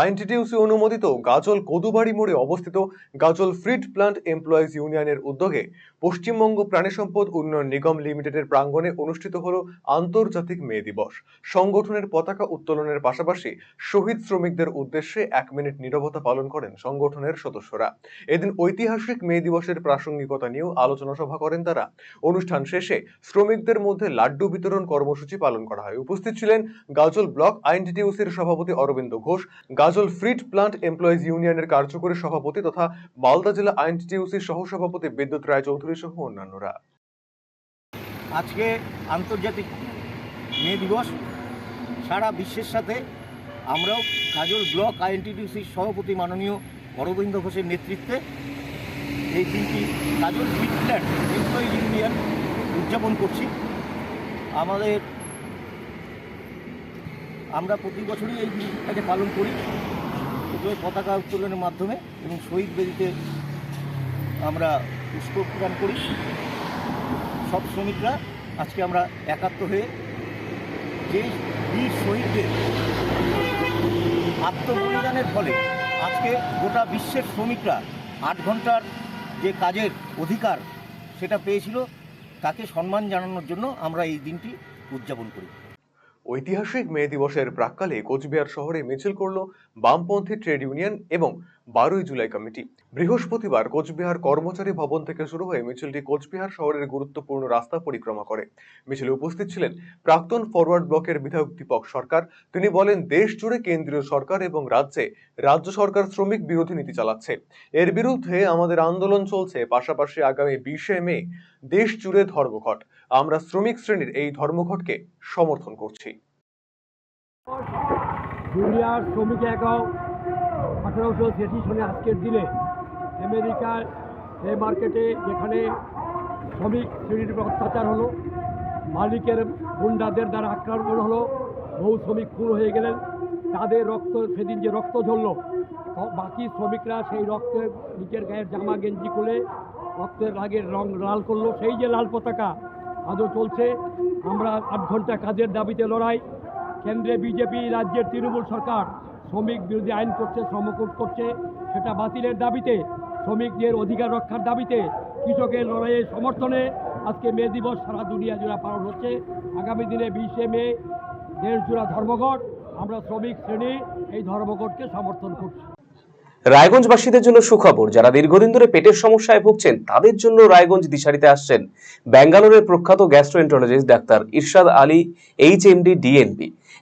INTTUC অনুমোদিত গাজল কদুবাড়ি মোড়ে অবস্থিত গাজল ফ্রিড প্লান্ট এমপ্লয়িজ ইউনিয়নের উদ্যোগে পশ্চিমবঙ্গ প্রাণী সম্পদ উন্নয়ন নিগম লিমিটেডের প্রাঙ্গণে অনুষ্ঠিত হল আন্তর্জাতিক মে দিবস। সংগঠনের পতাকা উত্তোলনের পাশাপাশি শহীদ শ্রমিকদের উদ্দেশ্যে এক মিনিট নীরবতা পালন করেন সংগঠনের সদস্যরা। এদিন ঐতিহাসিক মে দিবসের প্রাসঙ্গিকতা নিয়েও আলোচনা সভা করেন তারা। অনুষ্ঠান শেষে শ্রমিকদের মধ্যে লাড্ডু বিতরণ কর্মসূচি পালন করা হয়। উপস্থিত ছিলেন গাজল ব্লক আইনটিটিউসির সভাপতি অরবিন্দ ঘোষ গাজল ফ্রিড প্লান্ট এমপ্লয়িজ ইউনিয়নের কার্যকরী সভাপতি তথা মালদা জেলা আইনটিটিউসির সহসভাপতি বিদ্যুৎ রায় চৌধুরী সহ অন্যান্যরা। আজকে আন্তর্জাতিক মে দিবস। সারা বিশ্বের সাথে আমরাও কাজল ব্লক আইএনটিডিউসির সভাপতি মাননীয় অরবিন্দ ঘোষের নেতৃত্বে এই দিনটি কাজল ফিটল্যান্ড এমপ্লয়ি ইউনিয়ন উদযাপন করছি। আমাদের আমরা প্রতি বছরই এই দিনটাকে পালন করি। পতাকা উত্তোলনের মাধ্যমে এবং শহীদ বেদিতে আমরা পুষ্প প্রদান করি। সব শ্রমিকরা আজকে আমরা একাত্ম হয়ে যে বীর শহীদদের আত্মবলিদানের ফলে আজকে গোটা বিশ্বের শ্রমিকরা আট ঘণ্টার যে কাজের অধিকার সেটা পেয়েছিল, তাকে সম্মান জানানোর জন্য আমরা এই দিনটি উদযাপন করি। ঐতিহাসিক মে দিবসের প্রাক্কালে কোচবিহার শহরে মিছিল করল বামপন্থী ট্রেড ইউনিয়ন এবং বারোই জুলাই কমিটি। বৃহস্পতিবার কোচবিহার কর্মচারী ভবন থেকে শুরু হয়ে মিছিলটি কোচবিহার শহরের গুরুত্বপূর্ণ রাস্তা পরিক্রমা করে। মিছিলে উপস্থিত ছিলেন প্রাক্তন ফরওয়ার্ড ব্লকের বিধায়ক দীপক সরকার। তিনি বলেন, দেশ জুড়ে কেন্দ্রীয় সরকার এবং রাজ্যে রাজ্য সরকার শ্রমিক বিরোধী নীতি চালাচ্ছে। এর বিরুদ্ধে আমাদের আন্দোলন চলছে। পাশাপাশি আগামী বিশে মে দেশ জুড়ে ধর্মঘট। আমরা শ্রমিক শ্রেণির এই ধর্মঘটকে সমর্থন করছি। দুনিয়ার শ্রমিক একক আঠারোশো ছেষট্টি সনে আজকের দিনে আমেরিকার এই মার্কেটে যেখানে শ্রমিক শ্রেণির অত্যাচার হলো, মালিকের গুন্ডাদের দ্বারা আক্রমণ হলো, বহু শ্রমিক খুন হয়ে গেলেন, তাদের রক্ত, সেদিন যে রক্ত ঝরলো বাকি শ্রমিকরা সেই রক্তের নিজের গায়ের জামা গেঞ্জি খুলে রক্তের রাগের রং লাল করল। সেই যে লাল পতাকা আজও চলছে, আমরা আট ঘণ্টা কাজের দাবিতে লড়াই। কেন্দ্রে বিজেপি, রাজ্যের তৃণমূল সরকার শ্রমিক বিরোধী আইন করছে, শ্রমকোট করছে, সেটা বাতিলের দাবিতে, শ্রমিকদের অধিকার রক্ষার দাবিতে কৃষকের লড়াইয়ের সমর্থনে আজকে মে দিবস সারা দুনিয়া জোড়া পালন হচ্ছে। আগামী দিনে বিশে মে দেশ জোড়া ধর্মঘট, আমরা শ্রমিক শ্রেণি এই ধর্মঘটকে সমর্থন করছি। রায়গঞ্জবাসীদের জন্য সুখবর, যারা দীর্ঘদিন ধরে পেটের সমস্যায় ভুগছেন, তাদের জন্য রায়গঞ্জ দিশারিতে আসছেন ব্যাঙ্গালোরের প্রখ্যাত গ্যাস্ট্রোএন্টারোলজিস্ট ডাক্তার ইরশাদ আলী এইচ এমডি ডিএনবি।